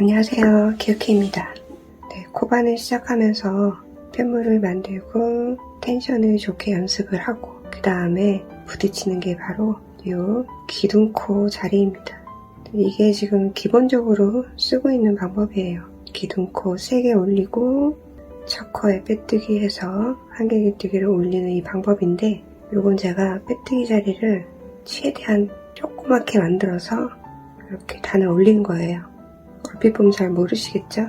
안녕하세요. 기우키입니다. 네, 코반을 시작하면서 편물을 만들고 텐션을 좋게 연습을 하고 그 다음에 부딪히는 게 바로 이 기둥코 자리입니다. 이게 지금 기본적으로 쓰고 있는 방법이에요. 기둥코 3개 올리고 첫 코에 빼뜨기 해서 한개기뜨기를 올리는 이 방법인데 이건 제가 빼뜨기 자리를 최대한 조그맣게 만들어서 이렇게 단을 올린 거예요. 얼핏 보면 잘 모르시겠죠?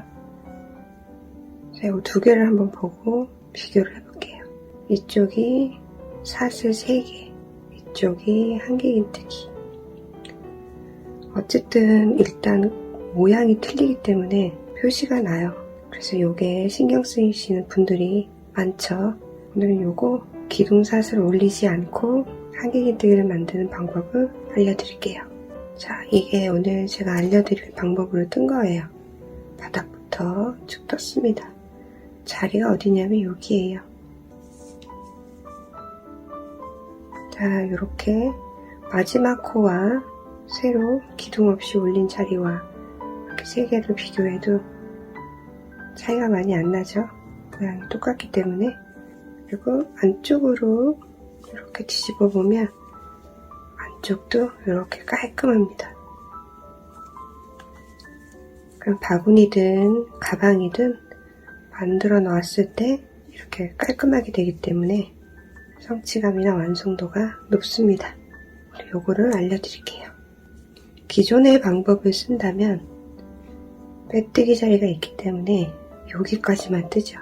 자, 이거 두 개를 한번 보고 비교를 해볼게요. 이쪽이 사슬 3개, 이쪽이 한개긴뜨기. 어쨌든 일단 모양이 틀리기 때문에 표시가 나요. 그래서 이게 신경 쓰이시는 분들이 많죠. 오늘은 요거 기둥 사슬 올리지 않고 한개긴뜨기를 만드는 방법을 알려드릴게요. 자, 이게 오늘 제가 알려드릴 방법으로 뜬 거예요. 바닥부터 쭉 떴습니다. 자리가 어디냐면 여기에요. 자, 이렇게 마지막 코와 새로 기둥 없이 올린 자리와 이렇게 세 개를 비교해도 차이가 많이 안 나죠? 모양이 똑같기 때문에 그리고 안쪽으로 이렇게 뒤집어 보면 안쪽도 이렇게 깔끔합니다. 그럼 바구니든 가방이든 만들어 놨을 때 이렇게 깔끔하게 되기 때문에 성취감이나 완성도가 높습니다. 요거를 알려드릴게요. 기존의 방법을 쓴다면 빼뜨기 자리가 있기 때문에 여기까지만 뜨죠.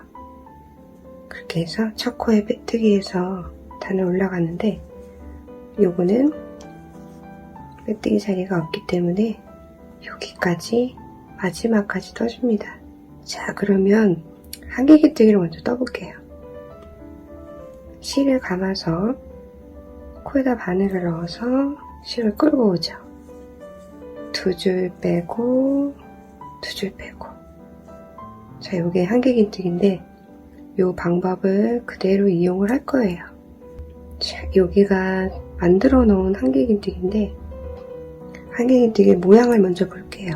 그렇게 해서 첫 코에 빼뜨기해서 단을 올라가는데 요거는 빼뜨기 자리가 없기 때문에 여기까지 마지막까지 떠줍니다. 자 그러면 한개기뜨기를 먼저 떠볼게요. 실을 감아서 코에다 바늘을 넣어서 실을 끌고 오죠. 두 줄 빼고 두 줄 빼고 자 요게 한개긴뜨기인데 요 방법을 그대로 이용을 할 거예요. 자 여기가 만들어 놓은 한개긴뜨기인데 한개긴뜨기 모양을 먼저 볼게요.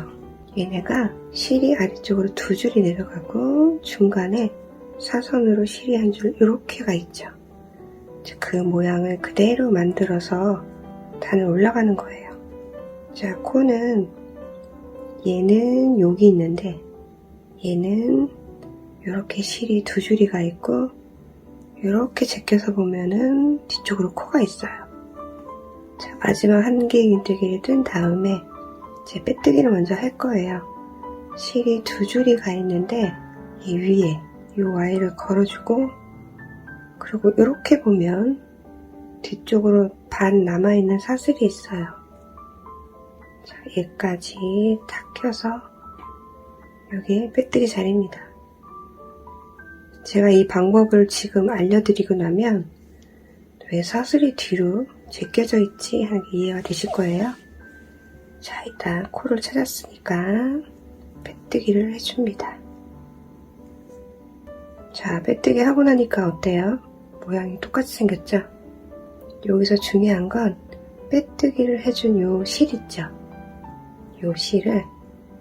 얘네가 실이 아래쪽으로 두 줄이 내려가고 중간에 사선으로 실이 한 줄 이렇게가 있죠. 그 모양을 그대로 만들어서 단을 올라가는 거예요. 자, 코는 얘는 여기 있는데 얘는 이렇게 실이 두 줄이가 있고 이렇게 제껴서 보면은 뒤쪽으로 코가 있어요. 자, 마지막 한 개의 긴뜨기를 뜬 다음에 제 빼뜨기를 먼저 할 거예요. 실이 두 줄이 가 있는데 이 위에 이 와이를 걸어주고 그리고 이렇게 보면 뒤쪽으로 반 남아있는 사슬이 있어요. 자, 얘까지 탁 켜서 여기 빼뜨기 자리입니다. 제가 이 방법을 지금 알려드리고 나면 왜 사슬이 뒤로 제껴져 있지 하는 게 이해가 되실 거예요. 자, 일단 코를 찾았으니까 빼뜨기를 해줍니다. 자, 빼뜨기 하고 나니까 어때요? 모양이 똑같이 생겼죠? 여기서 중요한 건 빼뜨기를 해준 요 실 있죠? 요 실을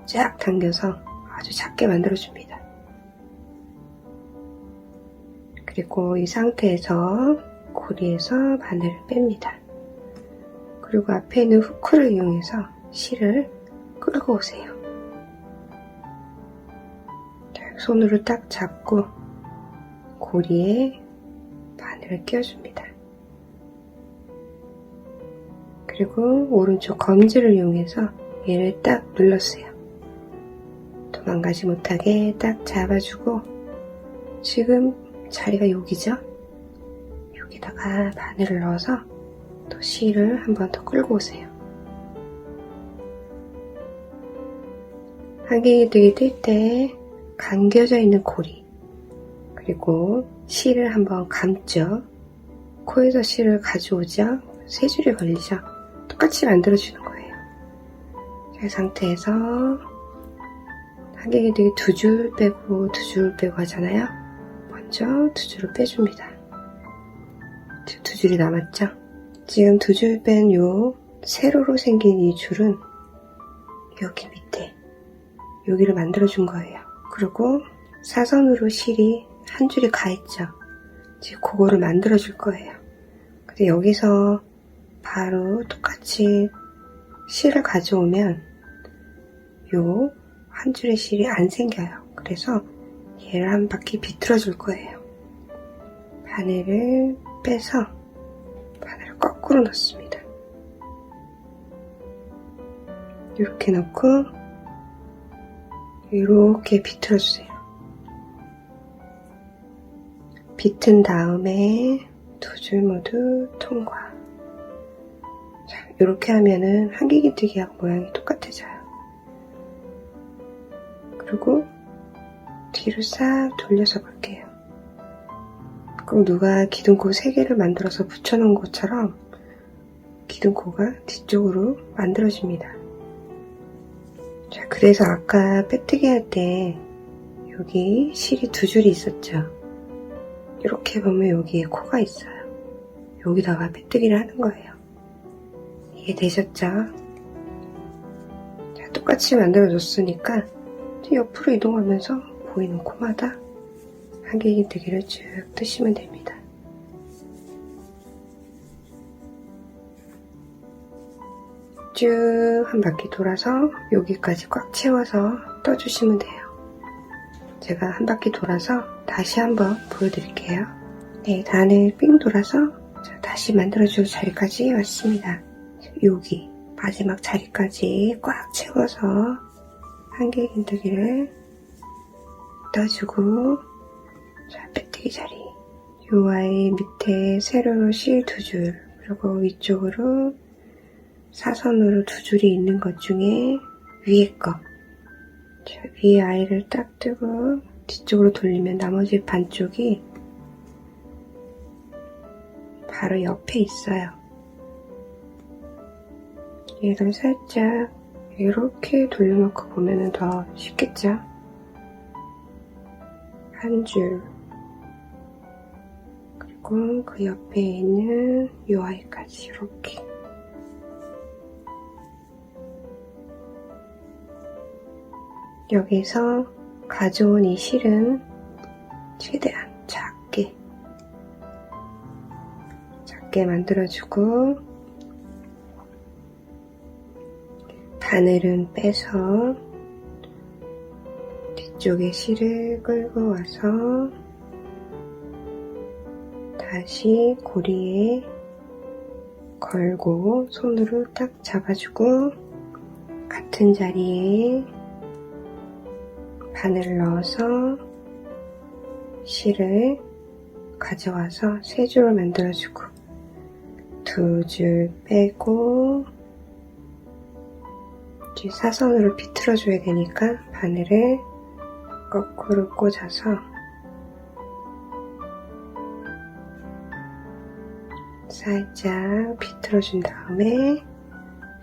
쫙 당겨서 아주 작게 만들어줍니다. 그리고 이 상태에서 고리에서 바늘을 뺍니다. 그리고 앞에 있는 후크를 이용해서 실을 끌고 오세요. 손으로 딱 잡고 고리에 바늘을 끼워줍니다. 그리고 오른쪽 검지를 이용해서 얘를 딱 눌렀어요. 도망가지 못하게 딱 잡아주고 지금 자리가 여기죠? 여기다가 바늘을 넣어서 또 실을 한 번 더 끌고 오세요. 한갱이들이 뜰 때 감겨져 있는 고리 그리고 실을 한번 감죠. 코에서 실을 가져오죠. 세 줄이 걸리죠. 똑같이 만들어주는 거예요. 이 상태에서 한갱이들이 두 줄 빼고 두 줄 빼고 하잖아요. 먼저 두 줄을 빼줍니다. 두 줄이 남았죠? 지금 두 줄 뺀 요 세로로 생긴 이 줄은 여기 밑에 여기를 만들어준 거예요. 그리고 사선으로 실이 한 줄이 가 있죠. 이제 그거를 만들어줄 거예요. 근데 여기서 바로 똑같이 실을 가져오면 요 한 줄의 실이 안 생겨요. 그래서 얘를 한 바퀴 비틀어 줄 거예요. 바늘을 빼서 거꾸로 넣습니다. 이렇게 넣고 이렇게 비틀어 주세요. 비튼 다음에 두 줄 모두 통과. 자, 이렇게 하면은 한기기뜨기하고 모양이 똑같아져요. 그리고 뒤로 싹 돌려서 볼게요. 그럼 누가 기둥코 3개를 만들어서 붙여놓은 것처럼 기둥코가 뒤쪽으로 만들어집니다. 자, 그래서 아까 빼뜨기 할 때 여기 실이 두 줄이 있었죠. 이렇게 보면 여기에 코가 있어요. 여기다가 빼뜨기를 하는 거예요. 이해되셨죠? 자, 똑같이 만들어줬으니까 옆으로 이동하면서 보이는 코마다 한길긴 뜨기를 쭉 뜨시면 됩니다. 쭉 한 바퀴 돌아서 여기까지 꽉 채워서 떠주시면 돼요. 제가 한 바퀴 돌아서 다시 한번 보여드릴게요. 네, 단을 삥 돌아서 자, 다시 만들어줄 자리까지 왔습니다. 여기 마지막 자리까지 꽉 채워서 한길긴뜨기를 떠주고 자, 빼뜨기 자리 요 아이 밑에 세로로 실 두 줄 그리고 위쪽으로 사선으로 두 줄이 있는 것 중에 위에 거 자, 위에 아이를 딱 뜨고 뒤쪽으로 돌리면 나머지 반쪽이 바로 옆에 있어요. 얘를 살짝 이렇게 돌려놓고 보면 더 쉽겠죠? 한 줄. 그리고 그 옆에 있는 이 아이까지 이렇게. 여기서 가져온 이 실은 최대한 작게 작게 만들어주고 바늘은 빼서 뒤쪽에 실을 끌고 와서 다시 고리에 걸고 손으로 딱 잡아주고 같은 자리에 바늘을 넣어서 실을 가져와서 세 줄을 만들어주고 두 줄 빼고 이제 사선으로 비틀어줘야 되니까 바늘을 거꾸로 꽂아서 살짝 비틀어준 다음에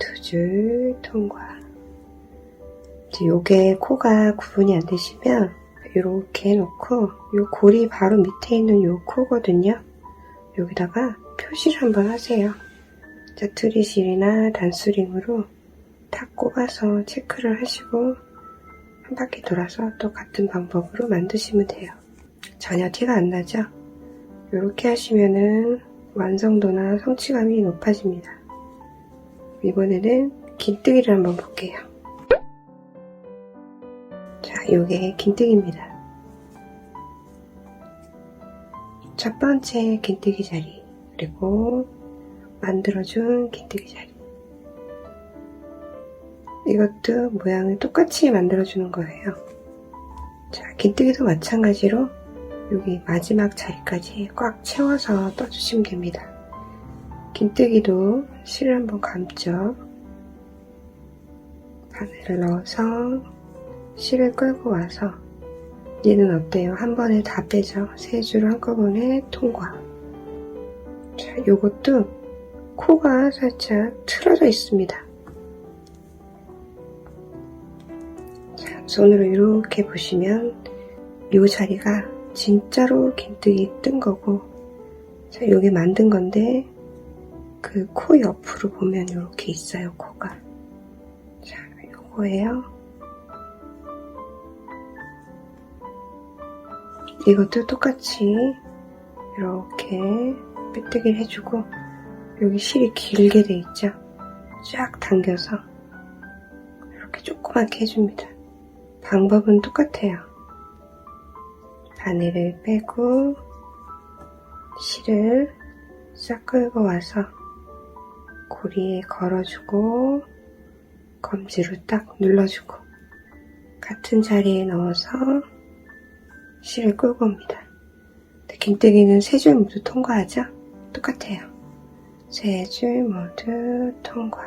두 줄 통과 요게 코가 구분이 안 되시면 이렇게 해놓고 요 고리 바로 밑에 있는 요 코거든요. 여기다가 표시를 한번 하세요. 자, 트리실이나 단수링으로 탁 꼽아서 체크를 하시고 한 바퀴 돌아서 또 같은 방법으로 만드시면 돼요. 전혀 티가 안 나죠? 이렇게 하시면은 완성도나 성취감이 높아집니다. 이번에는 긴뜨기를 한번 볼게요. 자, 요게 긴뜨기입니다. 첫 번째 긴뜨기 자리, 그리고 만들어준 긴뜨기 자리. 이것도 모양을 똑같이 만들어주는 거예요. 자, 긴뜨기도 마찬가지로 여기 마지막 자리까지 꽉 채워서 떠주시면 됩니다. 긴뜨기도 실을 한번 감죠. 바늘을 넣어서 실을 끌고 와서 얘는 어때요? 한 번에 다 빼죠? 세 줄을 한꺼번에 통과. 자, 요것도 코가 살짝 틀어져 있습니다. 자, 손으로 이렇게 보시면 이 자리가 진짜로 긴뜨기 뜬 거고 자, 요게 만든 건데 그 코 옆으로 보면 이렇게 있어요, 코가. 자, 요거예요. 이것도 똑같이 이렇게 빼뜨기를 해주고 여기 실이 길게 돼 있죠? 쫙 당겨서 이렇게 조그맣게 해줍니다. 방법은 똑같아요. 바늘을 빼고 실을 싹 끌고 와서 고리에 걸어주고 검지로 딱 눌러주고 같은 자리에 넣어서 실을 끌고 옵니다. 김대기는 세 줄 모두 통과하죠? 똑같아요. 세 줄 모두 통과.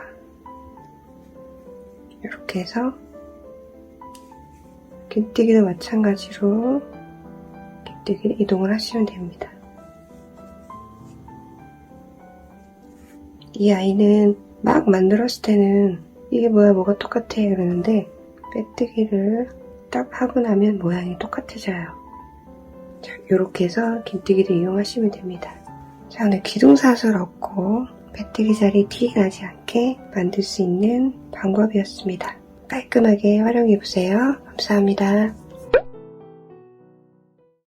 이렇게 해서 김대기도 마찬가지로 김대기를 이동을 하시면 됩니다. 이 아이는 막 만들었을 때는 이게 뭐야 뭐가 똑같아 그러는데 빼뜨기를 딱 하고 나면 모양이 똑같아져요. 자, 이렇게 해서 긴뜨기를 이용하시면 됩니다. 자, 오늘 기둥사슬 없고 빼뜨기 자리 티 나지 않게 만들 수 있는 방법이었습니다. 깔끔하게 활용해보세요. 감사합니다.